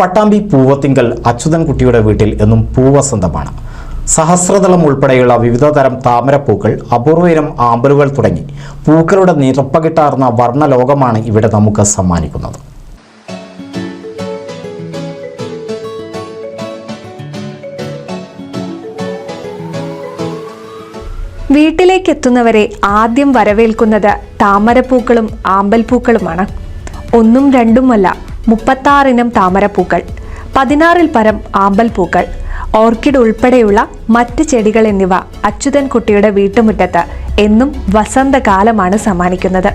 പട്ടാമ്പി പൂവത്തിങ്കൽ അച്യുതൻകുട്ടിയുടെ വീട്ടിൽ എന്നും പൂവസന്തമാണ്. സഹസ്രതലം ഉൾപ്പെടെയുള്ള വിവിധ തരം താമരപ്പൂക്കൾ അപൂർവയിനം ആമ്പലുകൾ തുടങ്ങി പൂക്കളുടെ നിറപ്പകിട്ടാർന്ന വർണലോകമാണ് ഇവിടെ നമുക്ക് സമ്മാനിക്കുന്നത്. വീട്ടിലേക്ക് എത്തുന്നവരെ ആദ്യം വരവേൽക്കുന്നത് താമരപ്പൂക്കളും ആമ്പൽപ്പൂക്കളുമാണ്. ഒന്നും രണ്ടുമല്ല മുപ്പത്താറിനം താമരപ്പൂക്കൾ പതിനാറിൽ പരം ആമ്പൽ പൂക്കൾ ഓർക്കിഡ് ഉൾപ്പെടെയുള്ള മറ്റ് ചെടികൾ എന്നിവ അച്യുതൻ കുട്ടിയുടെ വീട്ടുമുറ്റത്ത് എന്നും വസന്തകാലമാണ് സമ്മാനിക്കുന്നത്.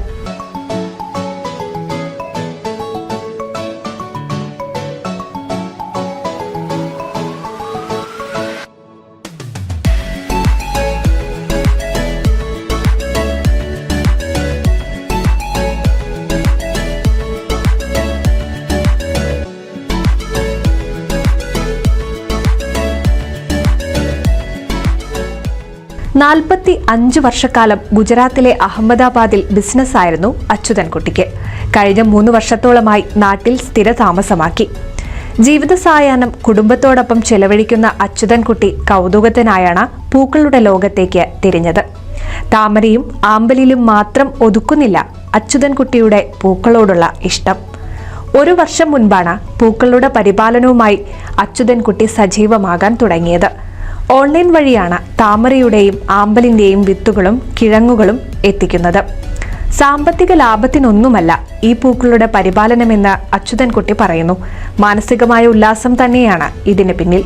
നാൽപ്പത്തി അഞ്ച് വർഷക്കാലം ഗുജറാത്തിലെ അഹമ്മദാബാദിൽ ബിസിനസ്സായിരുന്നു അച്യുതൻകുട്ടിക്ക്. കഴിഞ്ഞ മൂന്ന് വർഷത്തോളമായി നാട്ടിൽ സ്ഥിര താമസമാക്കി ജീവിത സായാഹ്നം കുടുംബത്തോടൊപ്പം ചെലവഴിക്കുന്ന അച്യുതൻകുട്ടി കൗതുകത്തിനായാണ് പൂക്കളുടെ ലോകത്തേക്ക് തിരിഞ്ഞത്. താമരയും ആമ്പലിലും മാത്രം ഒതുക്കുന്നില്ല അച്യുതൻകുട്ടിയുടെ പൂക്കളോടുള്ള ഇഷ്ടം. ഒരു വർഷം മുൻപാണ് പൂക്കളുടെ പരിപാലനവുമായി അച്യുതൻകുട്ടി സജീവമാകാൻ തുടങ്ങിയത്. ഓൺലൈൻ വഴിയാണ് താമരയുടെയും ആമ്പലിന്റെയും വിത്തുകളും കിഴങ്ങുകളും എത്തിക്കുന്നത്. സാമ്പത്തിക ലാഭത്തിനൊന്നുമല്ല ഈ പൂക്കളുടെ പരിപാലനമെന്ന് അച്യുതൻകുട്ടി പറയുന്നു. മാനസികമായ ഉല്ലാസം തന്നെയാണ് ഇതിന് പിന്നിൽ.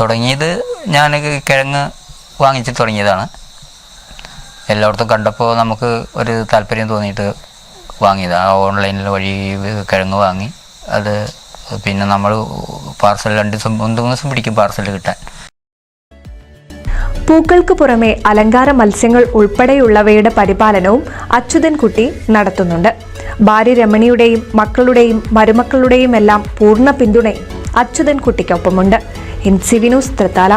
തുടങ്ങിയത് ഞാൻ കിഴങ്ങ് വാങ്ങിച്ച് തുടങ്ങിയതാണ്. എല്ലായിടത്തും കണ്ടപ്പോൾ നമുക്ക് ഒരു താല്പര്യം തോന്നിയിട്ട് വാങ്ങിയതാണ് ഓൺലൈനിൽ വഴി കിഴങ്ങ് വാങ്ങി. അത് പിന്നെ നമ്മൾ പാർസൽ രണ്ട് ദിവസം മൂന്ന് ദിവസം പിടിക്കും പാർസൽ കിട്ടാൻ. പൂക്കൾക്ക് പുറമെ അലങ്കാര മത്സ്യങ്ങൾ ഉൾപ്പെടെയുള്ളവയുടെ പരിപാലനവും അച്യുതൻകുട്ടി നടത്തുന്നുണ്ട്. ഭാര്യ രമണിയുടെയും മക്കളുടെയും മരുമക്കളുടെയും എല്ലാം പൂർണ പിന്തുണയും അച്യുതൻകുട്ടിക്കൊപ്പമുണ്ട്. N C V news Thrithala.